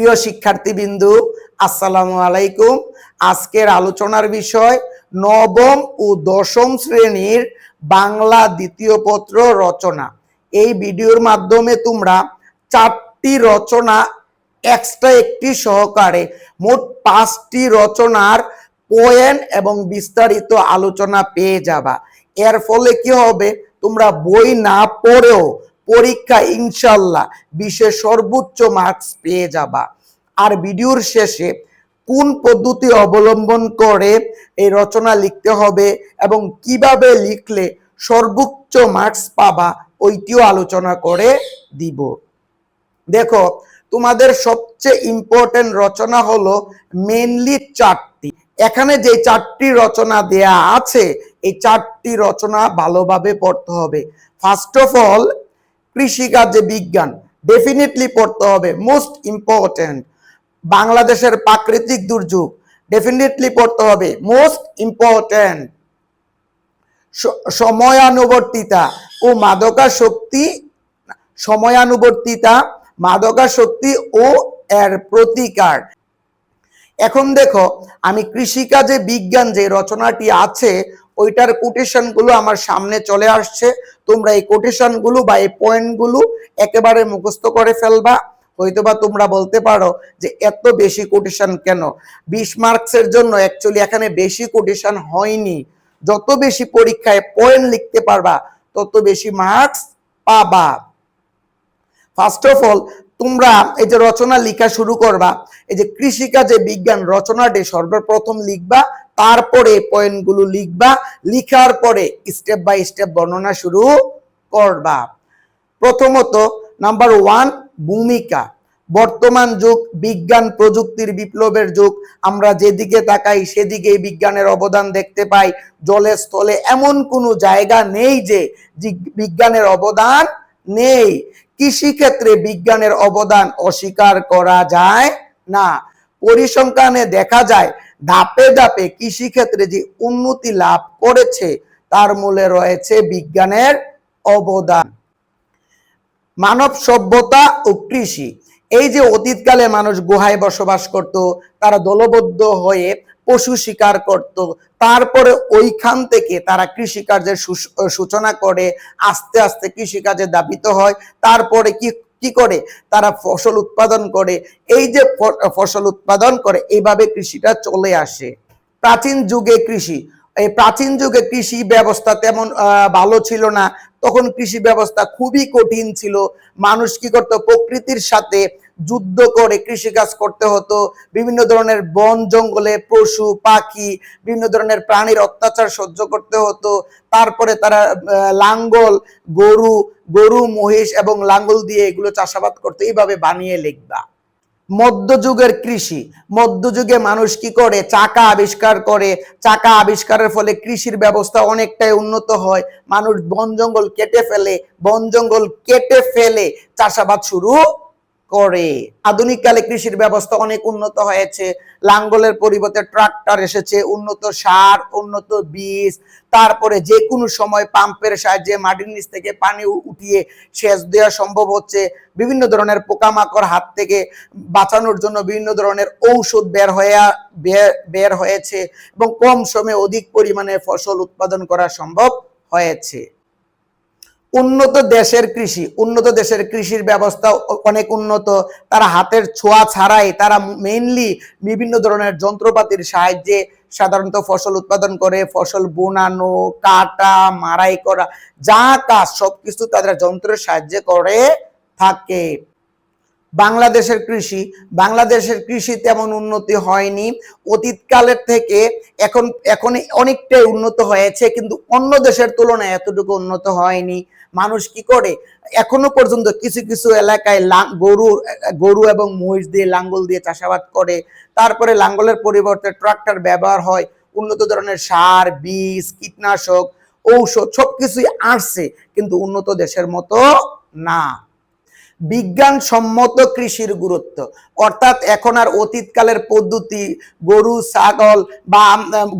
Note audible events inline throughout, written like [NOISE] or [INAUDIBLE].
প্রিয় শিক্ষার্থীবৃন্দু, আসসালামু আলাইকুম। আজকের আলোচনার বিষয় নবম ও দশম শ্রেণির বাংলা দ্বিতীয় পত্র রচনা। এই ভিডিওর মাধ্যমে তোমরা চারটি রচনা এক্সট্রা একটি সহকারে মোট পাঁচটি রচনার পয়েন্ট এবং বিস্তারিত আলোচনা পেয়ে যাবা। এর ফলে কি হবে? তোমরা বই না পড়েও পরীক্ষা ইনশাল্লাহ বিশেষ সর্বোচ্চ মার্কস পেয়ে যাবা। আর ভিডিওর শেষে কোন পদ্ধতি অবলম্বন করে এই রচনা লিখতে হবে এবং কীভাবে লিখলে সর্বোচ্চ মার্কস পাবা, ওইটিও আলোচনা করে দিব। দেখো, তোমাদের সবচেয়ে ইম্পর্টেন্ট রচনা হলো মেনলি চারটি। এখানে যে চারটি রচনা দেয়া আছে, এই চারটি রচনা ভালোভাবে পড়তে হবে। ফার্স্ট অফ অল কৃষিকাজে বিজ্ঞান ডেফিনেটলি পড়তে হবে মোস্ট ইম্পর্টেন্ট বাংলাদেশের প্রাকৃতিক দুর্যোগ ডেফিনেটলি পড়তে হবে মোস্ট ইম্পর্টেন্ট সময়ানুবর্তিতা ও মাদকা শক্তি সময়ানুবর্তিতা মাদকা শক্তি ও এর প্রতিকার। এখন দেখো, আমি কৃষিকাজে বিজ্ঞান যে রচনাটি আছে ওইটার কোটেশনগুলো আমার সামনে চলে আসছে। তোমরা এই কোটেশনগুলো বা এই পয়েন্টগুলো একেবারে মুখস্থ করে ফেলবা। হয়তোবা তোমরা বলতে পারো যে এত বেশি কোটেশন কেন? বিশ মার্কসের জন্য অ্যাকচুয়ালি এখানে বেশি কোটেশন হয়নি। যত বেশি পরীক্ষায় পয়েন্ট লিখতে পারবা, তত বেশি মার্কস পাবা। ফার্স্ট অফ অল তোমরা এই যে রচনা লেখা শুরু করবা, এই যে কৃষিকাজে বিজ্ঞান রচনাটি সর্বপ্রথম লিখবা তারপরে পয়েন্টগুলো লিখবা। লিখার পরে স্টেপ বাই স্টেপ বর্ণনা শুরু করবা। প্রথমত নাম্বার ওয়ান ভূমিকা। বর্তমান যুগ, বিজ্ঞান, প্রযুক্তির বিপ্লবের যুগ। আমরা যেদিকে তাকাই, সেদিকেই বিজ্ঞানের অবদান দেখতে পাই। জলে স্থলে এমন কোনো জায়গা নেই যে বিজ্ঞানের অবদান নেই। কৃষিক্ষেত্রে বিজ্ঞানের অবদান অস্বীকার করা যায় না। পরিসংখ্যানে দেখা যায় ধাপে ধাপে কৃষিক্ষেত্রে যে উন্নতি লাভ করেছে, তার মূলে রয়েছে বিজ্ঞানের অবদান। মানব সভ্যতা ও কৃষি, এই যে অতীতকালে মানুষ গুহায় বসবাস করত, তারা দলবদ্ধ হয়ে পশু শিকার করত, তারপরে ওইখান থেকে তারা কৃষিকার্যের সূচনা করে, আস্তে আস্তে কৃষিকাজে দাবিত হয়, তারপরে কি কি করে? তারা ফসল উৎপাদন করে। এই যে ফসল উৎপাদন করে, এইভাবে কৃষিটা চলে আসে। প্রাচীন যুগে কৃষি, এই প্রাচীন যুগে কৃষি ব্যবস্থা তেমন ভালো ছিল না। তখন কৃষি ব্যবস্থা খুবই কঠিন ছিল। মানুষ কি করতো? প্রকৃতির সাথে যুদ্ধ করে কৃষিকাজ করতে হতো। বিভিন্ন ধরনের বন জঙ্গলে পশু, পাখি, বিভিন্ন ধরনের প্রাণীর অত্যাচার সহ্য করতে হতো। তারপরে তারা লাঙ্গল, গরু গরু, মহিষ এবং লাঙ্গল দিয়ে এগুলো চাষাবাদ করতে। এইভাবে বানিয়ে লিখবা। মধ্যযুগের কৃষি। মধ্যযুগে মানুষ কি করে? চাকা আবিষ্কার করে। চাকা আবিষ্কারের ফলে কৃষির ব্যবস্থা অনেকটাই উন্নত হয়। মানুষ বন জঙ্গল কেটে ফেলে, বন জঙ্গল কেটে ফেলে চাষাবাদ শুরু করে। আধুনিক কালে কৃষির ব্যবস্থা অনেক উন্নত হয়েছে। লাঙ্গলের পরিবর্তে ট্রাক্টর এসেছে, উন্নত সার, উন্নত বীজ, তারপরে যে কোনো সময় পাম্পের সাহায্যে মাটির নিচ থেকে পানি উঠিয়ে সেচ দেওয়া সম্ভব হচ্ছে। বিভিন্ন ধরনের পোকামাকড় হাত থেকে বাঁচানোর জন্য বিভিন্ন ধরনের ঔষধ বের হয়ে বের হয়েছে এবং কম সময়ে অধিক পরিমাণে ফসল উৎপাদন করা সম্ভব হয়েছে। উন্নত দেশের কৃষি, উন্নত দেশের কৃষির ব্যবস্থা অনেক উন্নত। তারা হাতের ছোঁয়া ছাড়াই তারা মেইনলি বিভিন্ন ধরনের যন্ত্রপাতির সাহায্যে সাধারণত ফসল উৎপাদন করে, ফসল বোনানো, কাটা মারাই করা, যা কাজ সবকিছু তাদের যন্ত্রের সাহায্যে করে থাকে। বাংলাদেশের কৃষি বাংলাদেশের কৃষি তেমন উন্নতি হয়নি। অতীতকালের থেকে এখন এখন অনেকটাই উন্নত হয়েছে, কিন্তু অন্য দেশের তুলনায় এতটুকু উন্নত হয়নি। মানুষ কি করে? এখনও পর্যন্ত কিছু কিছু এলাকায় গরু গরু এবং মহিষ দিয়ে লাঙ্গল দিয়ে চাষাবাদ করে। তারপরে লাঙ্গলের পরিবর্তে ট্রাক্টর ব্যবহার হয়। উন্নত ধরনের সার, বীজ, কীটনাশক, ঔষধ সবকিছুই আসছে, কিন্তু উন্নত দেশের মতো না। বিজ্ঞানসম্মত কৃষির গুরুত্ব। অর্থাৎ এখন আর অতীতকালের পদ্ধতি, গরু, ছাগল বা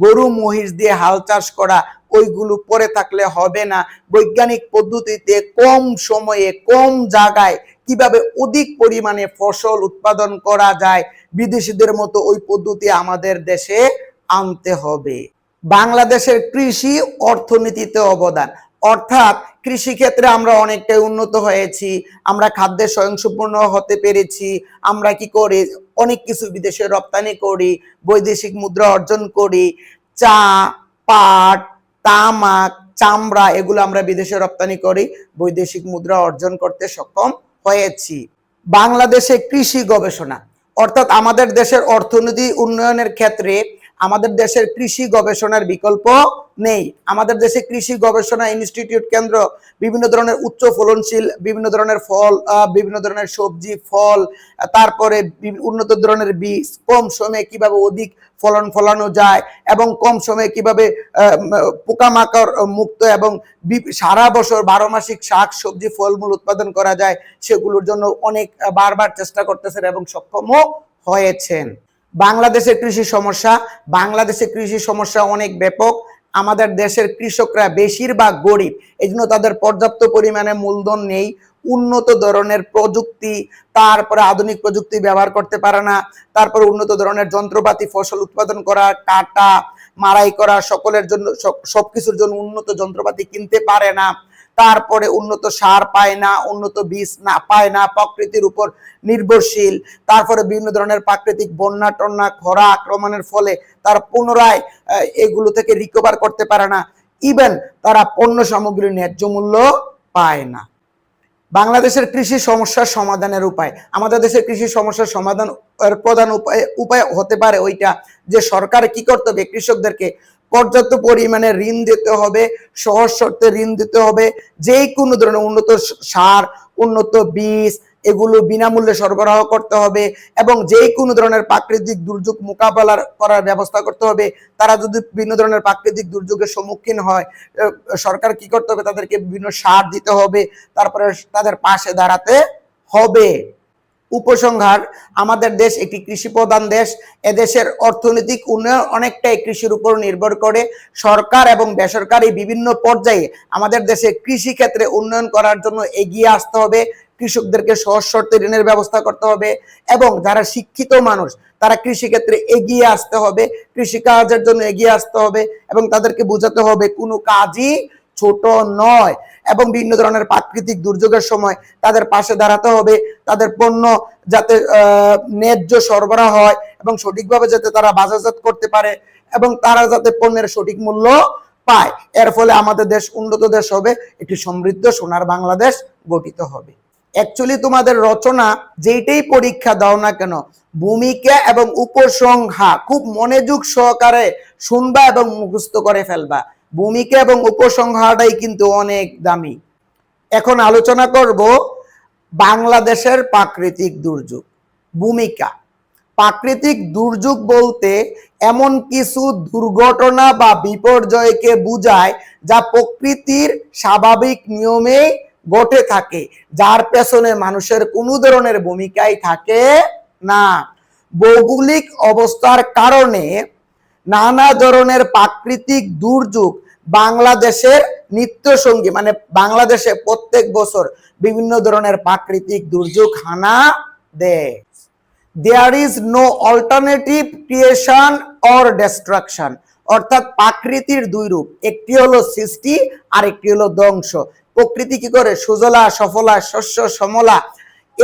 গরু, মহিষ দিয়ে হাল চাষ করা, ওইগুলো পরে থাকলে হবে না। বৈজ্ঞানিক পদ্ধতিতে কম সময়ে, কম জায়গায় কীভাবে অধিক পরিমাণে ফসল উৎপাদন করা যায়, বিদেশিদের মতো ওই পদ্ধতি আমাদের দেশে আনতে হবে। বাংলাদেশের কৃষি অর্থনীতিতে অবদান। অর্থাৎ কৃষি ক্ষেত্রে আমরা অনেকটাই উন্নত হয়েছি, আমরা খাদ্যে স্বয়ংসম্পূর্ণ হতে পেরেছি, আমরা কি করি, অনেক কিছু বিদেশে রপ্তানি করি, বৈদেশিক মুদ্রা অর্জন করি, চা, পাট, তামাক, চামড়া এগুলো আমরা বিদেশে রপ্তানি করি, বৈদেশিক মুদ্রা অর্জন করতে সক্ষম হয়েছি। বাংলাদেশে কৃষি গবেষণা, অর্থাৎ আমাদের দেশের অর্থনীতি উন্নয়নের ক্ষেত্রে আমাদের দেশের কৃষি গবেষণার বিকল্প নেই। আমাদের দেশে কৃষি গবেষণা ইনস্টিটিউট কেন্দ্র বিভিন্ন ধরনের উচ্চ ফলনশীল, বিভিন্ন ধরনের ফল বিভিন্ন ধরনের সবজি, ফল তারপরে উন্নত ধরনের বীজ, কম সময়ে কীভাবে অধিক ফলন ফলানো যায় এবং কম সময়ে কীভাবে পোকামাকড় মুক্ত এবং সারা বছর বারো মাসিক শাক, সবজি, ফলমূল উৎপাদন করা যায়, সেগুলোর জন্য অনেক বারবার চেষ্টা করতেছেন এবং সক্ষমও হয়েছেন। বাংলাদেশের কৃষি সমস্যা, বাংলাদেশের কৃষি সমস্যা অনেক ব্যাপক। আমাদের দেশের কৃষকরা বেশিরভাগ গরিব এই জন্য তাদের পর্যাপ্ত পরিমাণে মূলধন নেই। উন্নত ধরনের প্রযুক্তি, তারপরে আধুনিক প্রযুক্তি ব্যবহার করতে পারে না। তারপরে উন্নত ধরনের যন্ত্রপাতি, ফসল উৎপাদন করা, কাটা মারাই করা, সকলের জন্য, সব- সবকিছুর জন্য উন্নত যন্ত্রপাতি কিনতে পারে না। তারপরে উন্নত সার পায় না, উন্নত বীজ না, পায় না, প্রকৃতির উপর নির্ভরশীল। তারপরে বিভিন্ন ধরনের প্রাকৃতিক বন্যা, টন্যা, খরা আক্রমণের ফলে তারা পুনরায় এগুলো থেকে রিকভার করতে পারে না। ইভেন তারা পণ্য সামগ্রীর ন্যায্য মূল্য পায় না। বাংলাদেশের কৃষি সমস্যার সমাধানের উপায়। আমাদের দেশের কৃষি সমস্যার সমাধান প্রধান উপায় উপায় হতে পারে ওইটা যে সরকার কি করতে হবে, কৃষকদেরকে পর্যাপ্ত পরিমাণে ঋণ দিতে হবে, সহজ শর্তে ঋণ দিতে হবে। যে কোনো ধরনের উন্নত সার, উন্নত বীজ, এগুলো বিনামূল্যে সরবরাহ করতে হবে এবং যে কোনো ধরনের প্রাকৃতিক দুর্যোগ মোকাবেলার করার ব্যবস্থা করতে হবে। তারা যদি বিভিন্ন ধরনের প্রাকৃতিক দুর্যোগের সম্মুখীন হয় সরকার কি করতে হবে? তাদেরকে বিভিন্ন সার দিতে হবে, তারপরে তাদের পাশে দাঁড়াতে হবে। উপসংহার। আমাদের দেশ একটি কৃষি প্রধান দেশ। এদেশের অর্থনৈতিক উন্নয়ন অনেকটাই কৃষির উপর নির্ভর করে। সরকার এবং বেসরকারি বিভিন্ন পর্যায়ে আমাদের দেশে কৃষি ক্ষেত্রে উন্নয়ন করার জন্য এগিয়ে আসতে হবে। কৃষকদেরকে সহজ শর্তে ঋণের ব্যবস্থা করতে হবে এবং যারা শিক্ষিত মানুষ, তারা কৃষিক্ষেত্রে এগিয়ে আসতে হবে। কৃষিকাজের জন্য এগিয়ে আসতে হবে এবং তাদেরকে বোঝাতে হবে কোনো কাজই ছোট নয় এবং বিভিন্ন ধরনের প্রাকৃতিক দুর্যোগের সময় তাদের পাশে দাঁড়াতে হবে, তাদের পণ্য যাতে ন্যায্য সরবরাহ হয় এবং সঠিকভাবে যাতে তারা বাজারজাত করতে পারে এবং তারা যাতে পণ্যের সঠিক মূল্য পায়। এর ফলে আমাদের দেশ উন্নত দেশ হবে, একটি সমৃদ্ধ সোনার বাংলাদেশ গঠিত হবে। অ্যাকচুয়ালি তোমাদের রচনা যেইটাই পরীক্ষা দাও না কেন, ভূমিকা এবং উপসংহা খুব মনোযোগ সহকারে শুনবা এবং মুখস্থ করে ফেলবা। ভূমিকা এবং উপসংহারটাই কিন্তু অনেক দামি। এখন আলোচনা করব বাংলাদেশের প্রাকৃতিক দুর্যোগ, ভূমিকা। প্রাকৃতিক দুর্যোগ বলতে এমন কিছু দুর্ঘটনা বা বিপর্যয়কে বোঝায় যা প্রকৃতির স্বাভাবিক নিয়মে ঘটে থাকে, যার পেছনে মানুষের কোনো ধরনের ভূমিকাই থাকে না। ভৌগোলিক অবস্থার কারণে নানা ধরনের প্রাকৃতিক দুর্যোগ বাংলাদেশের নিত্য সঙ্গী মানে বাংলাদেশে প্রত্যেক বছর বিভিন্ন ধরনের প্রাকৃতিক দুর্যোগ হানা দেয়। There is no alternative creation or destruction অর্থাৎ প্রাকৃতির দুই রূপ একটি হলো সৃষ্টি আর একটি হলো ধ্বংস। প্রকৃতি কি করে সুজলা, সফলা, শস্য, সমলা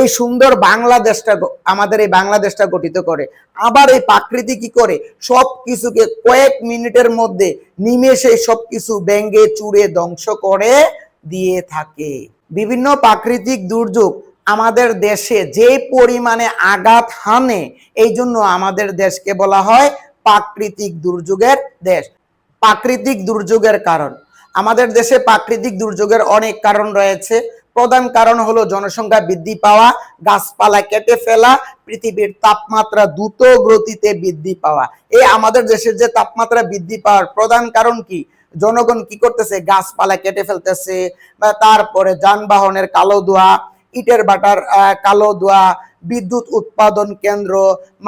এই সুন্দর বাংলাদেশটা আমাদের এই বাংলাদেশটা গঠিত করে। আবার এই প্রাকৃতি কি করে? সব কিছুকে কয়েক মিনিটের মধ্যে নিমেষে সব কিছু ব্যঙ্গে চুরে ধ্বংস করে দিয়ে থাকে। বিভিন্ন প্রাকৃতিক দুর্যোগ আমাদের দেশে যে পরিমাণে আঘাত হানে, এই জন্য আমাদের দেশকে বলা হয় প্রাকৃতিক দুর্যোগের দেশ। প্রাকৃতিক দুর্যোগের কারণ। আমাদের দেশে প্রাকৃতিক দুর্যোগের অনেক কারণ রয়েছে। প্রধান কারণ হলো জনসংখ্যা বৃদ্ধি পাওয়া, গাছপালা কেটে ফেলা, পৃথিবীর তাপমাত্রা দ্রুত গতিতে বৃদ্ধি পাওয়া। এই আমাদের দেশের যে তাপমাত্রা বৃদ্ধি পাওয়ার প্রধান কারণ কি? জনগণ কি করতেছে? গাছপালা কেটে ফেলতেছে তারপরে যানবাহনের কালো ধোঁয়া, ইটের বাটার কালো ধোঁয়া, বিদ্যুৎ উৎপাদন কেন্দ্র,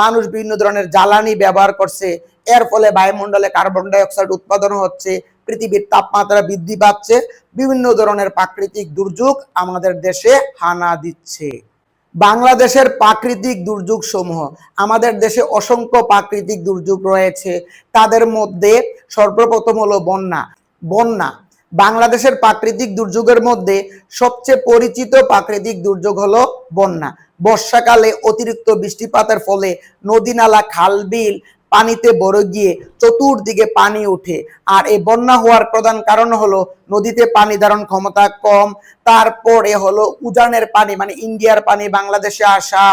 মানুষ বিভিন্ন ধরনের জ্বালানি ব্যবহার করছে। এর ফলে বায়ুমণ্ডলে কার্বন ডাই অক্সাইড উৎপাদন হচ্ছে পৃথিবীর তাপমাত্রা বৃদ্ধি পাচ্ছে, বিভিন্ন ধরনের প্রাকৃতিক দুর্যোগ আমাদের দেশে হানা দিচ্ছে। বাংলাদেশের প্রাকৃতিক দুর্যোগ সমূহ আমাদের দেশে অসংখ্য প্রাকৃতিক দুর্যোগ রয়েছে, তাদের মধ্যে সর্বপ্রথম হলো বন্যা। বন্যা, বাংলাদেশের প্রাকৃতিক দুর্যোগের মধ্যে সবচেয়ে পরিচিত প্রাকৃতিক দুর্যোগ হলো বন্যা। বর্ষাকালে অতিরিক্ত বৃষ্টিপাতের ফলে নদী নালা খাল বিল পানিতে ভরে গিয়ে চতুর্দিকে পানি ওঠে। আর এই বন্যা হওয়ার প্রধান কারণ হলো নদীতে পানি ধারণ ক্ষমতা কম। তারপরে হলো উজানের পানি মানে ইন্ডিয়ার পানি, বাংলাদেশে আসা।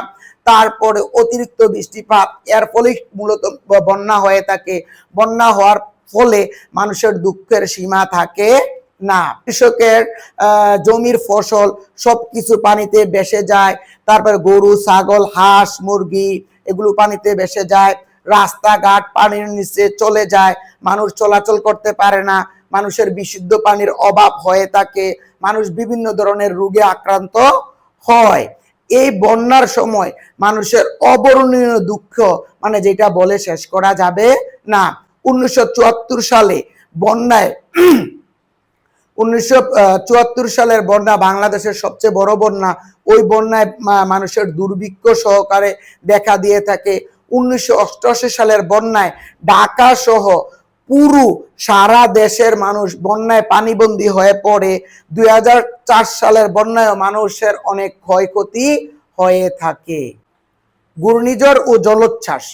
তারপরে অতিরিক্ত বৃষ্টিপাত, এর ফলে মূলত বন্যা হয়ে থাকে। বন্যা হওয়ার ফলে মানুষের দুঃখের সীমা থাকে না। কৃষকের জমির ফসল সবকিছু পানিতে ভেসে যায়। তারপরে গরু, ছাগল, হাঁস, মুরগি, এগুলো পানিতে ভেসে যায়। রাস্তাঘাট, পানির নিচে চলে যায়। মানুষ চলাচল করতে পারে না। মানুষের বিশুদ্ধ পানির অভাব হয়ে থাকে। মানুষ বিভিন্ন ধরনের রোগে আক্রান্ত হয়। এই বন্যার সময় মানুষের অবর্ণনীয় দুঃখ মানে যেটা বলে শেষ করা যাবে না। উনিশশো চুয়াত্তর সালে বন্যায়, [CLEARS THROAT] উনিশশো চুয়াত্তর সালের বন্যা বাংলাদেশের সবচেয়ে বড় বন্যা। ওই বন্যায় মানুষের দুর্ভিক্ষ সহকারে দেখা দিয়ে থাকে। উনিশশো অষ্টআশি সালের বন্যায় ঢাকা সহ পুরো সারা দেশের মানুষ বন্যায় পানিবন্দী হয়ে পড়ে। দু হাজার চার সালের বন্যায় মানুষের অনেক ক্ষয়ক্ষতি হয়ে থাকে। ঘূর্ণিঝড় ও জলোচ্ছ্বাস।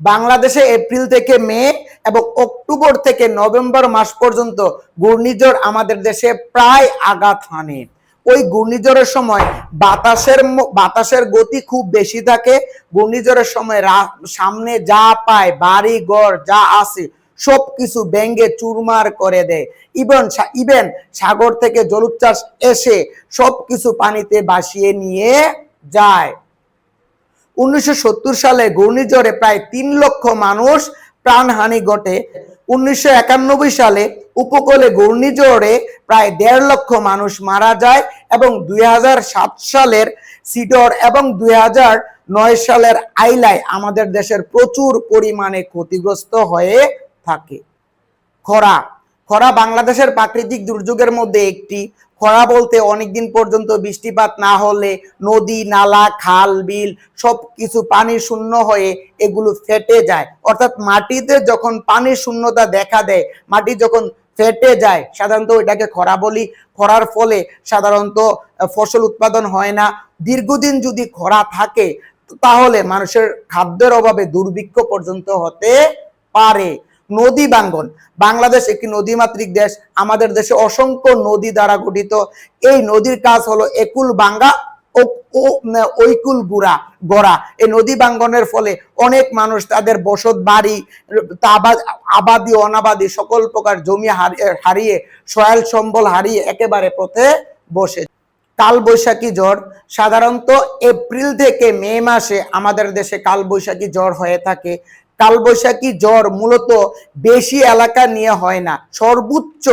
বাংলাদেশে এপ্রিল থেকে মে এবং অক্টোবর থেকে নভেম্বর মাস পর্যন্ত ঘূর্ণিঝড় আমাদের দেশে প্রায় আঘাত হানে। ওই ঘূর্ণিঝড়ের সময় বাতাসের বাতাসের গতি খুব বেশি থাকে। ঘূর্ণিঝড়ের সময় সামনে যা পায়, বাড়ি, ঘর, যা আছে সব কিছু ব্যঙ্গে চুরমার করে দেয়। ইভেন ইভেন সাগর থেকে জলোচ্ছ্বাস এসে সব কিছু পানিতে ভাসিয়ে নিয়ে যায়। উনিশশো সত্তর সালে ঘূর্ণিঝড়ে প্রায় তিন লক্ষ মানুষ প্রাণহানি ঘটে। উনিশশো একানব্বই সালে উপকূলে ঘূর্ণিঝড়ে প্রায় দেড় লক্ষ মানুষ মারা যায় এবং দুই হাজার সাত সালের সিডর এবং দুই নয় সালের আইলায় আমাদের দেশের প্রচুর পরিমাণে ক্ষতিগ্রস্ত হয়ে থাকে। খরা। খরা বাংলাদেশের প্রাকৃতিক দুর্যোগের মধ্যে একটি খরা বলতে অনেকদিন পর্যন্ত বৃষ্টিপাত না হলে নদী, নালা, খাল, বিল সব কিছু পানি শূন্য হয়ে এগুলো ফেটে যায়। অর্থাৎ মাটিতে যখন পানির শূন্যতা দেখা দেয়, মাটি যখন ফেটে যায়, সাধারণত এটাকে খরা বলি। খরার ফলে সাধারণত ফসল উৎপাদন হয় না। দীর্ঘদিন যদি খরা থাকে, তাহলে মানুষের খাদ্যের অভাবে দুর্ভিক্ষ পর্যন্ত হতে পারে। নদী বাঙ্গন। বাংলাদেশ একটি নদীমাতৃক দেশ। আমাদের দেশে অসংখ্য নদী দ্বারা গঠিত। এই নদীর কাজ হলো একুল বাঙ্গা ঐকুল গুড়া, গড়া। এই নদী বাঙ্গনের ফলে অনেক মানুষ তাদের বসত বাড়ি আবাদি, অনাবাদি সকল প্রকার জমি হারিয়ে- সয়াল সম্বল হারিয়ে একেবারে পথে বসে। কালবৈশাখী ঝড়। সাধারণত এপ্রিল থেকে মে মাসে আমাদের দেশে কালবৈশাখী ঝড় হয়ে থাকে। কালবৈশাখী জ্বর মূলত বেশি এলাকা নিয়ে হয় না। সর্বোচ্চ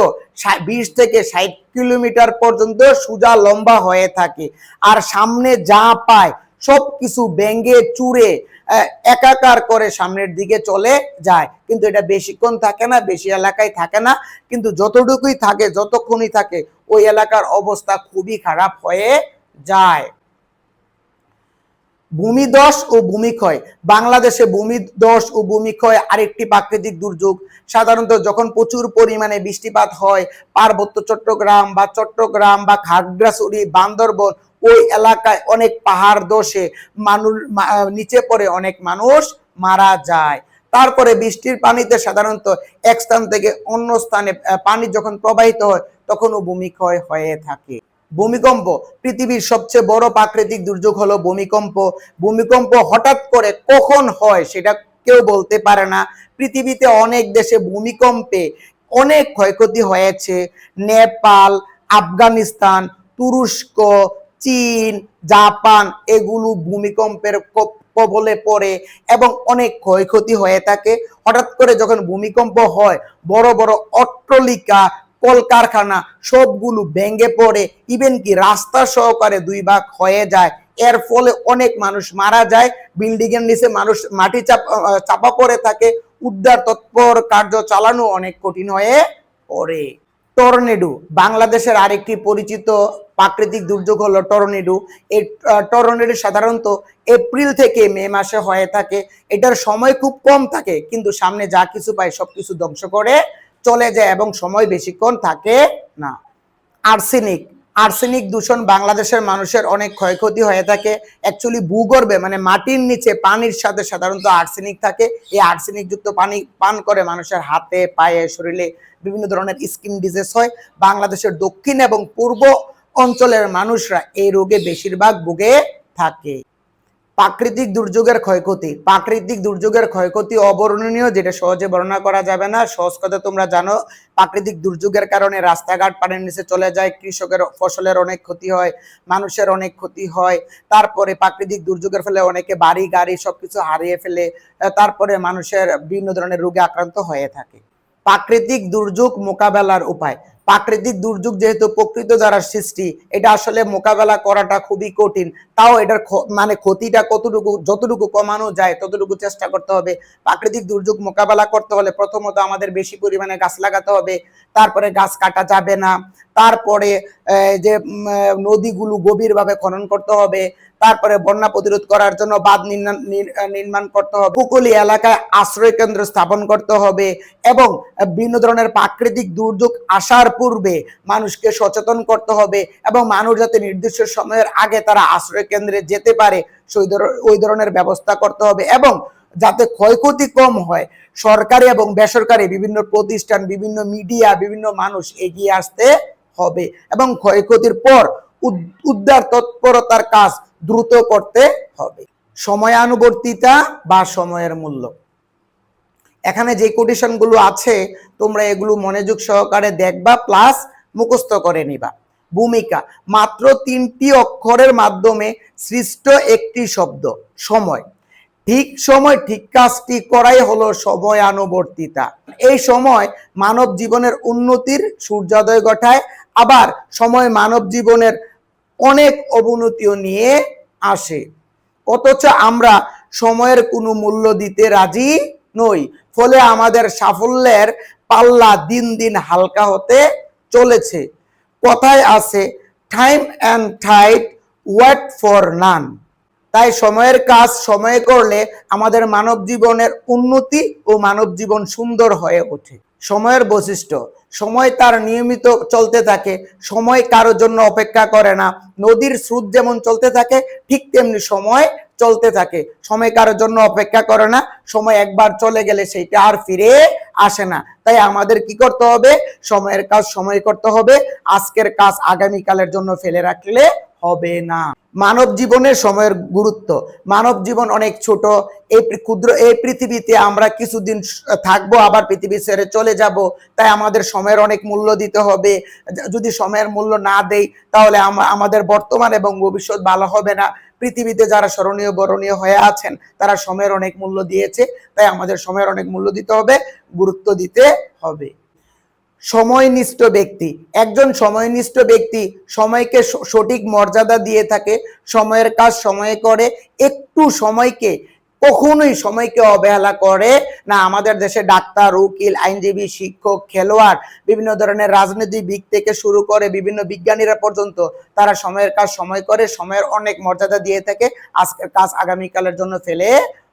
বিশ থেকে ষাট কিলোমিটার পর্যন্ত সোজা লম্বা হয়ে থাকে। আর সামনে যা পায় সব কিছু ব্যঙ্গে চুরে একাকার করে সামনের দিকে চলে যায়। কিন্তু এটা বেশিক্ষণ থাকে না, বেশি এলাকায় থাকে না। কিন্তু যতটুকুই থাকে, যতক্ষণই থাকে, ওই এলাকার অবস্থা খুবই খারাপ হয়ে যায়। ভূমিধস ও ভূমিক্ষয়। বাংলাদেশে ভূমিধস ও ভূমিক্ষয় আরেকটি প্রাকৃতিক দুর্যোগ। সাধারণত যখন প্রচুর পরিমাণে বৃষ্টিপাত হয়, পার্বত্য চট্টগ্রাম বা চট্টগ্রাম বা খাগড়াছড়ি, বান্দরবন, ওই এলাকায় অনেক পাহাড় দোষে মানুষ নিচে পড়ে অনেক মানুষ মারা যায়। তারপরে বৃষ্টির পানিতে সাধারণত এক স্থান থেকে অন্য স্থানে পানি যখন প্রবাহিত হয় তখনও ভূমিক্ষয় হয়ে থাকে। ভূমিকম্প। পৃথিবীর সবচেয়ে বড় প্রাকৃতিক দুর্যোগ হলো ভূমিকম্প। ভূমিকম্প হঠাৎ করে কখন হয় সেটা কেউ বলতে পারে না। পৃথিবীতে অনেক দেশে ভূমিকম্পে অনেক ক্ষয়ক্ষতি হয়েছে। নেপাল, আফগানিস্তান, তুরস্ক, চীন, জাপান এগুলো ভূমিকম্পের কবলে পড়ে এবং অনেক ক্ষয়ক্ষতি হয়ে থাকে। হঠাৎ করে যখন ভূমিকম্প হয়, বড় বড় অট্টলিকা কলকারখানা, সবগুলো ভেঙে পড়ে। ইভেন কি রাস্তা সহকারে দুই ভাগ হয়ে যায়। এর ফলে অনেক মানুষ মারা যায়। বিল্ডিং এর নিচে মানুষ মাটি চাপা চাপা পড়ে থাকে। উদ্ধার, তৎপর কার্য চালানো অনেক কঠিন হয়ে পড়ে। টর্নেডো বাংলাদেশের আরেকটি পরিচিত প্রাকৃতিক দুর্যোগ হলো টর্নেডো এই টর্নেডো সাধারণত এপ্রিল থেকে মে মাসে হয়ে থাকে। এটার সময় খুব কম থাকে, কিন্তু সামনে যা কিছু পায় সবকিছু ধ্বংস করে চলে যায় এবং সময় বেশিক্ষণ থাকে না। আর্সেনিক আর্সেনিক দূষণ বাংলাদেশের মানুষের অনেক ক্ষয়ক্ষতি হয়ে থাকে। অ্যাকচুয়ালি ভূগর্ভে মানে মাটির নিচে পানির সাথে সাধারণত আর্সেনিক থাকে। এই আর্সেনিক যুক্ত পানি পান করে মানুষের হাতে, পায়ে, শরীরে বিভিন্ন ধরনের স্কিন ডিজিজ হয়। বাংলাদেশের দক্ষিণ এবং পূর্ব অঞ্চলের মানুষরা এই রোগে বেশিরভাগ ভুগে থাকে। প্রাকৃতিক দুর্যোগের ক্ষয়ক্ষতি। প্রাকৃতিক দুর্যোগের ক্ষয়ক্ষতি অবর্ণনীয়, যেটা সহজে বর্ণনা করা যাবে না। সহজ কথা তোমরা জানো, প্রাকৃতিক দুর্যোগের কারণে রাস্তাঘাট পানির নিচে চলে যায়, কৃষকের ফসলের অনেক ক্ষতি হয়, মানুষের অনেক ক্ষতি হয়। তারপরে প্রাকৃতিক দুর্যোগের ফলে অনেকে বাড়ি, গাড়ি সবকিছু হারিয়ে ফেলে তারপরে মানুষের বিভিন্ন ধরনের রোগে আক্রান্ত হয়ে থাকে। প্রাকৃতিক দুর্যোগ মোকাবেলার উপায়। প্রাকৃতিক দুর্যোগ যেহেতু প্রকৃত দ্বারা সৃষ্টি, এটা আসলে মোকাবেলা করাটা খুবই কঠিন। তাও এটার মানে ক্ষতিটা কতটুকু, যতটুকু কমানো যায়, ততটুকু চেষ্টা করতে হবে। প্রাকৃতিক দুর্যোগ মোকাবেলা করতে হলে প্রথমত আমাদের বেশি পরিমাণে গাছ লাগাতে হবে, তারপরে গাছ কাটা যাবে না তারপরে যে নদীগুলো গভীরভাবে খনন করতে হবে, তারপরে বন্যা প্রতিরোধ করার জন্য বাঁধ নির্মাণ করতে হবে, উপকূলীয় এলাকায় আশ্রয় কেন্দ্র স্থাপন করতে হবে এবং বিভিন্ন ধরনের প্রাকৃতিক দুর্যোগ আসার পূর্বে মানুষকে সচেতন করতে হবে এবং মানুষ যাতে নির্দিষ্ট সময়ের আগে তারা আশ্রয় কেন্দ্রে যেতে পারে, সেই ওই ধরনের ব্যবস্থা করতে হবে এবং যাতে ক্ষয়ক্ষতি কম হয়, সরকারি এবং বেসরকারি বিভিন্ন প্রতিষ্ঠান, বিভিন্ন মিডিয়া, বিভিন্ন মানুষ এগিয়ে আসতে হবে এবং ক্ষয়ক্ষতির পর উদ্ধার তৎপরতার কাজ দ্রুত করতে হবে। সময়ানুবর্তিতা বা সময়ের মূল্য। এখানে যে কোটেশনগুলো আছে, তোমরা এগুলো মনোযোগ সহকারে দেখবা প্লাস মুখস্থ করে নিবা। ভূমিকা, মাত্র তিনটি অক্ষরের মাধ্যমে সৃষ্ট একটি শব্দ, সময়। ঠিক সময় ঠিক কাজটি করাই হলো সময়ানুবর্তিতা। এই সময় মানব জীবনের উন্নতির সূর্যোদয় ঘটায় আবার সময় মানব জীবনের অনেক অবনতিও নিয়ে আসে। অথচ আমরা সময়ের কোনো মূল্য দিতে রাজি নই, ফলে আমাদের সাফল্যের পাল্লা দিন দিন হালকা হতে চলেছে। কথায় আছে time and tide wait for none তাই সময়ের কাজ সময়ে করলে আমাদের মানব জীবনের উন্নতি ও মানব জীবন সুন্দর হয়ে ওঠে। সময়ের বৈশিষ্ট্য। সময় তার নিয়মিত চলতে থাকে, সময় কারোর জন্য অপেক্ষা করে না। নদীর স্রোত যেমন চলতে থাকে, ঠিক তেমনি সময় চলতে থাকে। সময় কারোর জন্য অপেক্ষা করে না, সময় একবার চলে গেলে সেইটা আর ফিরে আসে না। তাই আমাদের কি করতে হবে? সময়ের কাজ সময় করতে হবে। আজকের কাজ আগামীকালের জন্য ফেলে রাখলে হবে না। মানব জীবনের সময়ের গুরুত্ব। মানব জীবন অনেক ছোট। এই ক্ষুদ্র এই পৃথিবীতে আমরা কিছুদিন থাকব, আবার পৃথিবী ছেড়ে চলে যাব। তাই আমাদের সময়ের অনেক মূল্য দিতে হবে। যদি সময়ের মূল্য না দেই, তাহলে আমাদের বর্তমান এবং ভবিষ্যৎ ভালো হবে না। পৃথিবীতে যারা স্মরণীয়, বরণীয় হয়ে আছেন, তারা সময়ের অনেক মূল্য দিয়েছে। তাই আমাদের সময়ের অনেক মূল্য দিতে হবে, গুরুত্ব দিতে হবে। সময়নিষ্ঠ ব্যক্তি। একজন সময়নিষ্ঠ ব্যক্তি সময়কে সঠিক মর্যাদা দিয়ে থাকে, সময়ের কাজ সময়ে করে, একটু সময়কে, কখনোই সময়কে অবহেলা করে না। আমাদের দেশে ডাক্তার, উকিল, আইনজীবী, শিক্ষক, খেলোয়াড়, বিভিন্ন ধরনের রাজনীতিবিদ থেকে শুরু করে বিভিন্ন বিজ্ঞানীরা পর্যন্ত তারা সময়ের কাজ সময় করে, সময়ের অনেক মর্যাদা দিয়ে থাকে। আজকের কাজ আগামীকালের জন্য ফেলে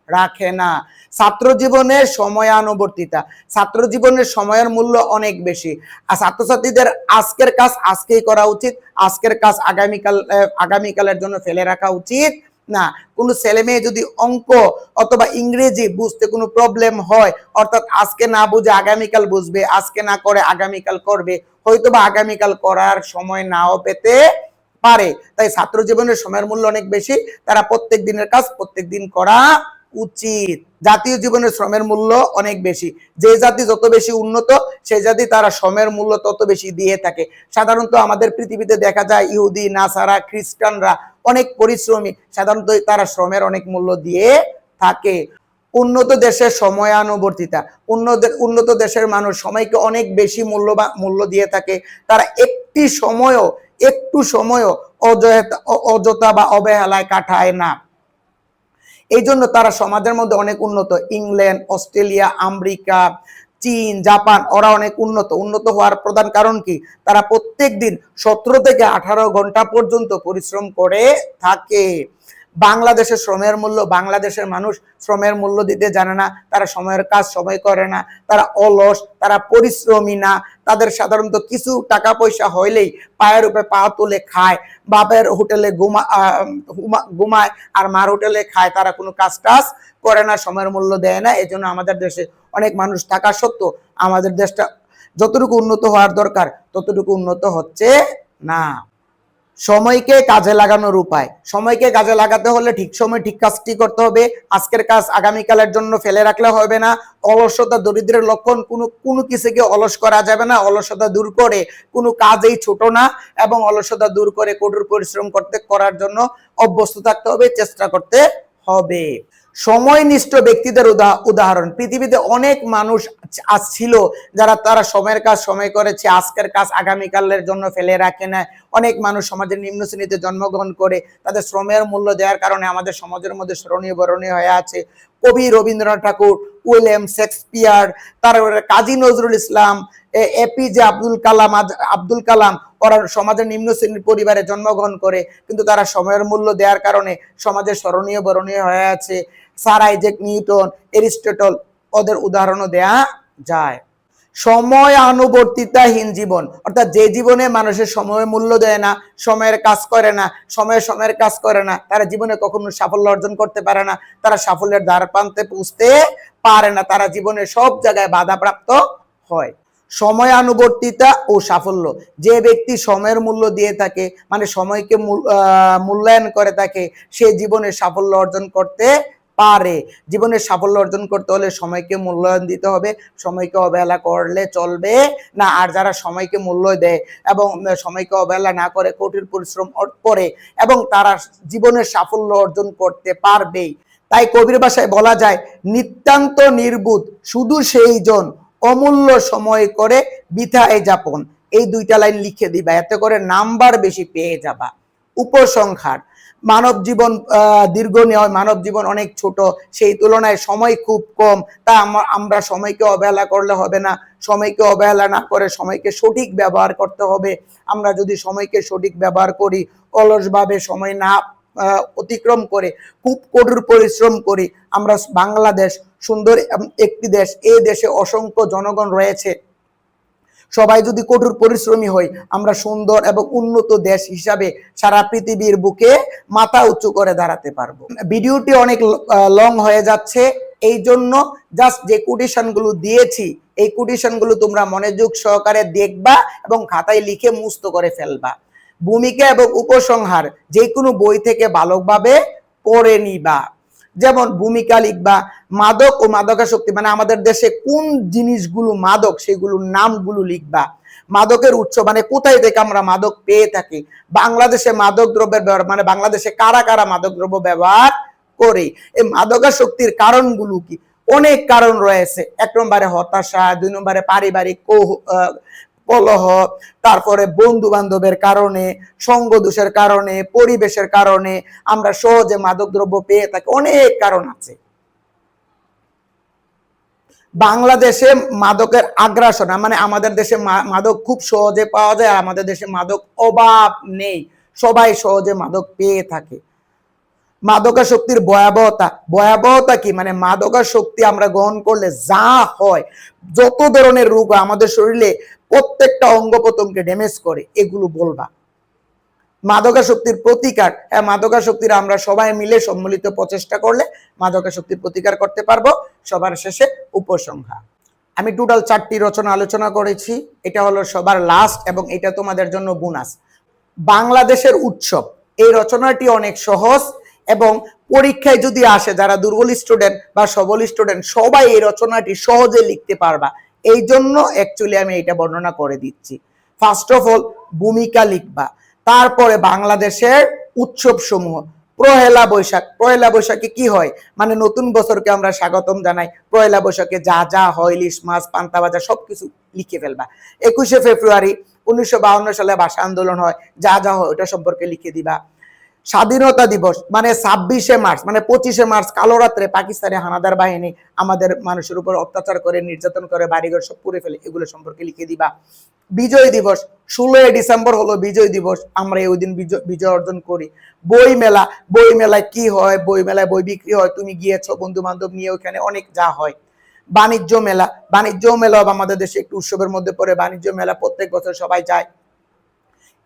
রাখে না। ছাত্র জীবনের সময়ানুবর্তিতা। ছাত্র জীবনের সময়ের মূল্য অনেক বেশি। আর ছাত্রছাত্রীদের আজকের কাজ আজকেই করা উচিত। আজকের কাজ আগামীকাল আগামীকালের জন্য ফেলে রাখা উচিত। না, কোনো ছেলে মেয়ে যদি অঙ্ক অথবা ইংরেজি বুঝতে কোনো প্রবলেম হয়, অর্থাৎ আজকে না বুঝে আগামীকাল বুঝবে, আজকে না করে আগামীকাল করবে, হয়তোবা আগামীকাল করার সময় নাও পেতে পারে। তাই ছাত্র জীবনের সময়ের মূল্য অনেক বেশি। তারা প্রত্যেক দিনের কাজ প্রত্যেক দিন করা উচিত। জাতীয় জীবনের শ্রমের মূল্য অনেক বেশি। যে জাতি যত বেশি উন্নত, সেই জাতি তারা শ্রমের মূল্য তত বেশি দিয়ে থাকে। সাধারণত আমাদের পৃথিবীতে দেখা যায়, ইহুদি, নাসারা, খ্রিস্টানরা অনেক পরিশ্রমী। সাধারণত তারা শ্রমের অনেক মূল্য দিয়ে থাকে। উন্নত দেশের সময়ানুবর্তিতা। উন্নত উন্নত দেশের মানুষ সময়কে অনেক বেশি মূল্যবান মূল্য দিয়ে থাকে। তারা একটি সময়ও, একটু সময়ও অযথা অযথা বা অবহেলায় কাটায় না। এই জন্য তারা সমাজের মধ্যে অনেক উন্নত। ইংল্যান্ড, অস্ট্রেলিয়া, আমেরিকা, চীন, জাপান, ওরা অনেক উন্নত। উন্নত হওয়ার প্রধান কারণ কি? তারা প্রত্যেক দিন সতেরো থেকে আঠারো ঘণ্টা পর্যন্ত পরিশ্রম করে থাকে। বাংলাদেশের শ্রমের মূল্য, বাংলাদেশের মানুষ শ্রমের মূল্য দিতে জানে না, তারা সময়ের কাজ সময় করে না, তারা অলস, তারা পরিশ্রমী না, তাদের সাধারণত কিছু টাকা পয়সা হইলেই পায়ের উপরে পা তুলে খায়, বাপের হোটেলে ঘুমা ঘুমায় আর মার হোটেলে খায়, তারা কোনো কাজ টাজ করে না, সময়ের মূল্য দেয় না এই আমাদের দেশে অনেক মানুষ থাকা সত্ত্বেও আমাদের দেশটা যতটুকু উন্নত হওয়ার দরকার, ততটুকু উন্নত হচ্ছে না। সময়কে কাজে লাগানোর উপায়। সময়কে কাজে লাগাতে হলে ঠিক সময় ঠিক কাজটি করতে হবে। আজকের কাজ আগামীকালের জন্য ফেলে রাখলে হবে না। অলসতা, দরিদ্রের লক্ষণ কোনো কোনো কিছুকে অলস করা যাবে না। অলসতা দূর করে কোনো কাজেই ছোট না এবং অলসতা দূর করে কঠোর পরিশ্রম করতে, করার জন্য অভ্যস্ত থাকতে হবে, চেষ্টা করতে হবে। সময়নিষ্ঠ ব্যক্তিদের উদা- উদাহরণ। পৃথিবীতে অনেক মানুষ আজ ছিল যারা তারা সময়ের কাজ সময় করেছে, আজকের কাজ আগামীকালের জন্য ফেলে রাখে না অনেক মানুষ সমাজের নিম্ন শ্রেণীতে জন্মগ্রহণ করে, তাদের শ্রমের মূল্য দেওয়ার কারণে আমাদের সমাজের মধ্যে স্মরণীয় বরণীয় হয়ে আছে। কবি রবীন্দ্রনাথ ঠাকুর, উইলিয়াম শেক্সপিয়ার তারপরে কাজী নজরুল ইসলাম, এ এপিজে আব্দুল কালাম আব্দুল কালাম, ওরা সমাজের নিম্ন শ্রেণির পরিবারে জন্মগ্রহণ করে, কিন্তু তারা সময়ের মূল্য দেওয়ার কারণে সমাজের স্মরণীয় বরণীয় হয়ে আছে। স্যার আইজেক, নিউটন, এরিস্টটল ওদের উদাহরণও দেয়া যায়। সময় আনুবর্তিতাহীন জীবন, অর্থাৎ যে জীবনে মানুষের সময় মূল্য দেয় না, সময়ের কাজ করে না, সময়ে সময়ের কাজ করে না, তারা জীবনে কখনো সাফল্য অর্জন করতে পারে না, তারা সাফল্যের দ্বার প্রান্তে পৌঁছতে পারে না, তারা জীবনে সব জায়গায় বাধাপ্রাপ্ত হয়। সময় আনুবর্তিতা ও সাফল্য, যে ব্যক্তি সময়ের মূল্য দিয়ে থাকে মানে সময়কে মূল্যায়ন করে থাকে, সে জীবনে সাফল্য অর্জন করতে পারে। জীবনে সাফল্য অর্জন করতে হলে সময়কে মূল্যায়ন দিতে হবে। সময়কে অবহেলা করলে চলবে না, আর যারা সময়কে মূল্য দেয় এবং সময়কে অবহেলা না করে কঠিন পরিশ্রম করে এবং তারা জীবনের সাফল্য অর্জন করতে পারবেই। তাই কবির ভাষায় বলা যায়, নিতান্ত নির্বুধ, শুধু সেই জন অমূল্য সময় করে বিথায় যাপন। এই দুইটা লাইন লিখে দিবা, এতে করে নাম্বার বেশি পেয়ে যাবা। উপসংহার মানব জীবন দীর্ঘ নয় মানব জীবন অনেক ছোট। সেই তুলনায় সময় খুব কম। তা আমরা সময়কে অবহেলা করলে হবে না। সময়কে অবহেলা না করে সময়কে সঠিক ব্যবহার করতে হবে। আমরা যদি সময়কে সঠিক ব্যবহার করি, অলসভাবে সময় না অতিক্রম করে, খুব কঠোর পরিশ্রম করি, আমরা বাংলাদেশ সুন্দর একটি দেশ। এই দেশে অসংখ্য জনগণ রয়েছে। সবাই যদি কঠোর পরিশ্রমী হই, আমরা সুন্দর এবং উন্নত দেশ হিসাবে সারা পৃথিবীর বুকে মাথা উঁচু করে দাঁড়াতে পারব। ভিডিওটি অনেক লং হয়ে যাচ্ছে, এই জন্য জাস্ট যে কোটেশনগুলো দিয়েছি, এই কোটেশনগুলো তোমরা মনোযোগ সহকারে দেখবা এবং খাতায় লিখে মুস্ত করে ফেলবা। ভূমিকা এবং উপসংহার যে কোনো বই থেকে ভালোভাবে পড়ে নিবা। যেমন ভূমিকা লিখবা মাদক ও মাদকাসক্তি মানে আমাদের দেশে কোন জিনিসগুলো মাদক, সেগুলোর নামগুলো লিখবা মাদকের উৎস মানে কোথায় থেকে আমরা মাদক পেয়ে থাকি? বাংলাদেশে মাদক দ্রব্যের ব্যবহার মানে বাংলাদেশে কারা কারা মাদক দ্রব্য ব্যবহার করে? এই মাদকাসক্তির কারণগুলো কি? অনেক কারণ রয়েছে। এক নম্বরে হতাশা, দুই নম্বরে পারিবারিক কলহ, তারপরে বন্ধু বান্ধবের কারণে, সঙ্গ দোষের কারণে, পরিবেশের কারণে আমরা সহজে মাদক দ্রব্য পেয়ে থাকি। অনেক কারণ আছে। বাংলাদেশে মাদকের আগ্রাসন মানে আমাদের দেশে মাদক খুব সহজে পাওয়া যায় আমাদের দেশে মাদক অভাব নেই। সবাই সহজে মাদক পেয়ে থাকে। মাদকাসক্তির ভয়াবহতা ভয়াবহতা কি? মানে মাদকাসক্তি আমরা গ্রহণ করলে যা হয়, যত ধরনের রোগ আমাদের শরীরে প্রত্যেকটা অঙ্গ প্রত্যঙ্গকে ড্যামেজ করে, এগুলো বলবা মাদকাসক্তির প্রতিকার হ্যাঁ মাদকাসক্তির আমরা সবাই মিলে সম্মিলিত প্রচেষ্টা করলে মাদকাসক্তির প্রতিকার করতে পারব সবার শেষে উপসংহার। আমি টোটাল চারটি রচনা আলোচনা করেছি, এটা হলো সবার লাস্ট এবং এটা তোমাদের জন্য বোনাস বাংলাদেশের উৎসব, এই রচনাটি অনেক সহজ এবং পরীক্ষায় যদি আসে, যারা দুর্বল স্টুডেন্ট বা সবল স্টুডেন্ট সবাই এই রচনাটি সহজে লিখতে পারবা। এই জন্য অ্যাকচুয়ালি আমি এটা বর্ণনা করে দিচ্ছি। ফার্স্ট অফ অল ভূমিকা লিখবা। তারপরে বাংলাদেশের উৎসব সমূহ পহেলা বৈশাখ। পহেলা বৈশাখে কি হয়? মানে নতুন বছরকে আমরা স্বাগতম জানাই। পহেলা বৈশাখে যা যা হয়, ইলিশ মাছ, পান্তা ভাজা, সবকিছু লিখে ফেলবা। একুশে ফেব্রুয়ারি, উনিশশো সালে ভাষা আন্দোলন হয়। যা যা হয় ওটা সম্পর্কে লিখে দিবা। স্বাধীনতা দিবস মানে ছাব্বিশে মার্চ মানে পঁচিশে মার্চ, কালো রাত্রে পাকিস্তানি হানাদার বাহিনী আমাদের মানুষের উপর অত্যাচার করে, নির্যাতন করে, বাড়িঘর সব পুড়ে ফেলে, এগুলো সম্পর্কে লিখে দিবা। বিজয় দিবস, ষোলোই ডিসেম্বর হলো বিজয় দিবস, আমরা ওই দিন বিজয় অর্জন করি। বই মেলা বই মেলায় কি হয়? বই মেলায় বই বিক্রি হয়, তুমি গিয়েছো বন্ধু বান্ধব নিয়ে ওখানে অনেক যা হয়। বাণিজ্য মেলা বাণিজ্য মেলা আমাদের দেশে একটু উৎসবের মধ্যে পড়ে, বাণিজ্য মেলা প্রত্যেক বছর সবাই যায়।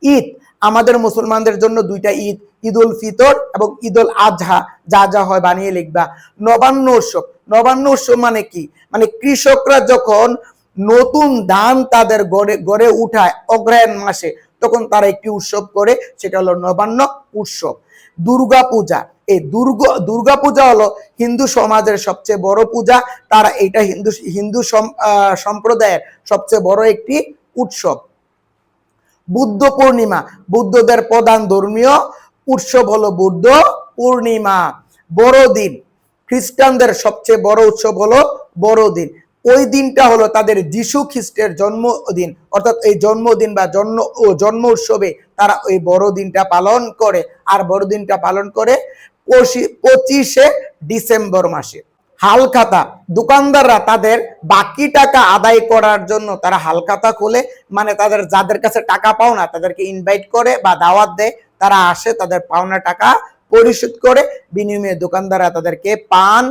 ঈদ। আমাদের মুসলমানদের জন্য দুইটা ঈদ ঈদ উল ফিতর এবং ঈদ উল আজহা। যা যা হয় বানিয়ে লিখবা। নবান্ন উৎসব। নবান্ন উৎসব মানে কি? মানে কৃষকরা যখন নতুন ধান তাদের গড়ে গড়ে উঠায় অগ্রহায়ণ মাসে, তখন তারা একটি উৎসব করে, সেটা হলো নবান্ন উৎসব। দুর্গা পূজা। এই দুর্গ, দুর্গা পূজা হলো হিন্দু সমাজের সবচেয়ে বড় পূজা। তারা এটা হিন্দু হিন্দু সম্প্রদায়ের সবচেয়ে বড় একটি উৎসব। বুদ্ধ পূর্ণিমা। বুদ্ধদের প্রধান ধর্মীয় উৎসব হলো বুদ্ধ পূর্ণিমা, বড়দিন। খ্রিস্টানদের সবচেয়ে বড় উৎসব হলো বড়দিন। ওই দিনটা হলো তাদের যিশু খ্রিস্টের জন্মদিন। অর্থাৎ এই জন্মদিন বা জন্ম ও জন্ম উৎসবে তারা ওই বড়দিনটা পালন করে। আর বড়দিনটা পালন করে পঁচি- পঁচিশে ডিসেম্বর মাসে। হালখাতা। দোকানদাররা তাদের বাকি টাকা আদায় করার জন্য তারা হালখাতা খোলে। মানে তাদের যাদের কাছে টাকা পাও না, তাদেরকে ইনভাইট করে বা দাওয়াত দেয়, তারা আসে, তাদের পাওনা টাকা পরিশোধ করে। বিনিময়ে দোকানদাররা তাদেরকে পান,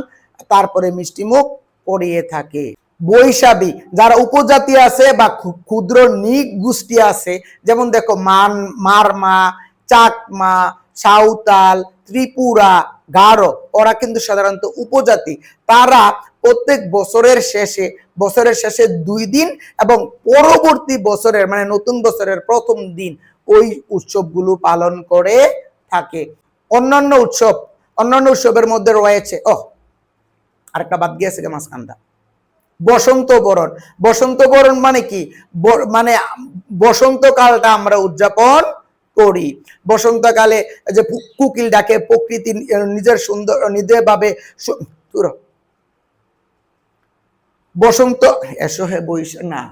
তারপরে মিষ্টিমুখ করিয়ে থাকে। বৈশাখী, যারা উপজাতি আছে বা ক্ষুদ্র নিক গোষ্ঠী আছে, যেমন দেখো মান মারমা, চাকমা, সাঁওতাল, ত্রিপুরা গারো ওরা কিন্তু সাধারণত উপজাতি। তারা প্রত্যেক বছরের শেষে বছরের শেষে দুই দিন এবং পরবর্তী বছরের মানে নতুন বছরের প্রথম দিন ওই উৎসবগুলো পালন করে থাকে। অন্যান্য উৎসব, অন্যান্য উৎসবের মধ্যে রয়েছে ও আরেকটা বাদ গিয়েছে গে মাঝখানটা। বসন্ত বরণ। বসন্ত বরণ মানে কি? মানে বসন্তকালটা আমরা উদযাপন করি। বসন্তকালে যে কুকিল ডাকে, প্রকৃতি নিজের সুন্দর নিজের ভাবে বসন্ত, এসো হে বৈশ না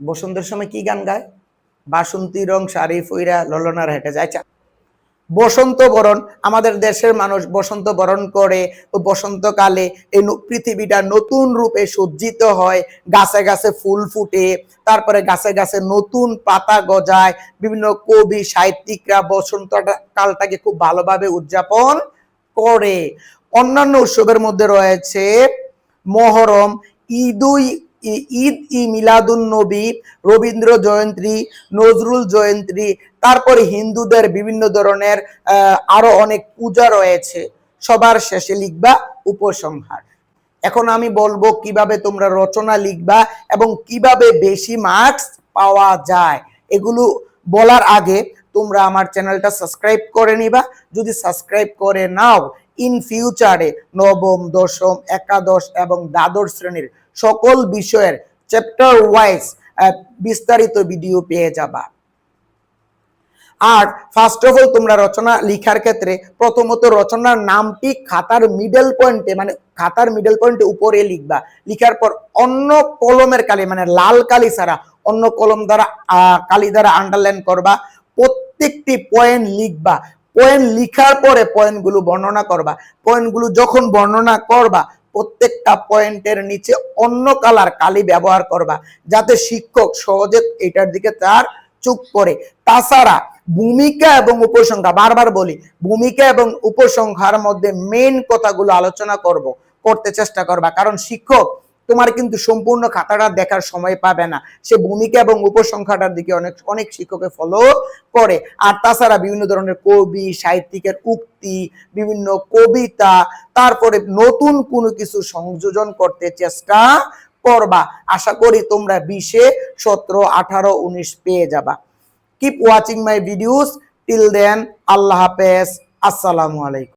বসন্তের সময় কি গান গায়? বাসন্তী রং শাড়ি ফইরা ললনার হেঁটে যায় বসন্ত বরণ, আমাদের দেশের মানুষ বসন্ত বরণ করে বসন্তকালে এই পৃথিবীটা নতুন রূপে সজ্জিত হয়। গাছে গাছে ফুল ফুটে, তারপরে গাছে গাছে নতুন পাতা গজায়। বিভিন্ন কবি, সাহিত্যিকরা বসন্ত কালটাকে খুব ভালোভাবে উদযাপন করে। অন্যান্য উৎসবের মধ্যে রয়েছে মহরম, ঈদুই ঈদ ই মিলাদুন নবী, রবীন্দ্র জয়ন্তী, নজরুল জয়ন্তী তারপরে হিন্দুদের বিভিন্ন ধরনের আরও অনেক পূজা রয়েছে। সবার শেষে লিখবা উপসংহার। এখন আমি বলব কীভাবে তোমরা রচনা লিখবা এবং কীভাবে বেশি মার্কস পাওয়া যায়। এগুলো বলার আগে তোমরা আমার চ্যানেলটা সাবস্ক্রাইব করে নিবা। যদি সাবস্ক্রাইব করে নাও ইন ফিউচারে নবম, দশম, একাদশ এবং দ্বাদশ শ্রেণির সকল বিষয়ের চ্যাপ্টার ওয়াইজ বিস্তারিত ভিডিও পেয়ে যাবা। আর ফার্স্ট অফ অল তোমরা রচনা লিখার ক্ষেত্রে প্রথমত রচনার নামটি খাতার মিডল পয়েন্টে মানে খাতার মিডল পয়েন্টে উপরে লিখবা। লিখার পর অন্য কলমের কালি মানে লাল কালি ছাড়া অন্য কলম দ্বারা কালি দ্বারা আন্ডারলাইন করবা। প্রত্যেকটি পয়েন্ট লিখবা। পয়েন্ট লিখার পরে পয়েন্টগুলো বর্ণনা করবা। পয়েন্টগুলো যখন বর্ণনা করবা, প্রত্যেকটা পয়েন্টের নিচে অন্য কালার কালি ব্যবহার করবা, যাতে শিক্ষক সহজে এটার দিকে তার চুপ করে। তাছাড়া ভূমিকা এবং উপসংখ্যা বারবার বলি, ভূমিকা এবং উপসংখ্যার মধ্যে মেন কথাগুলো আলোচনা করব, করতে চেষ্টা করবা। কারণ শিক্ষক, তোমার কিন্তু সম্পূর্ণ খাতাটা দেখার সময় পাবে না। সে ভূমিকা এবং উপসংখ্যাটার দিকে অনেক অনেক শিক্ষকে ফলো করে। আর তাছাড়া বিভিন্ন ধরনের কবি, সাহিত্যিকের উক্তি, বিভিন্ন কবিতা, তারপরে নতুন কোনো কিছু সংযোজন করতে চেষ্টা করবা। আশা করি তোমরা বিশে সতেরো আঠারো উনিশ পেয়ে যাবা। keep watching my videos till then আল্লাহ হাফেজ আসসালামু আলাইকুম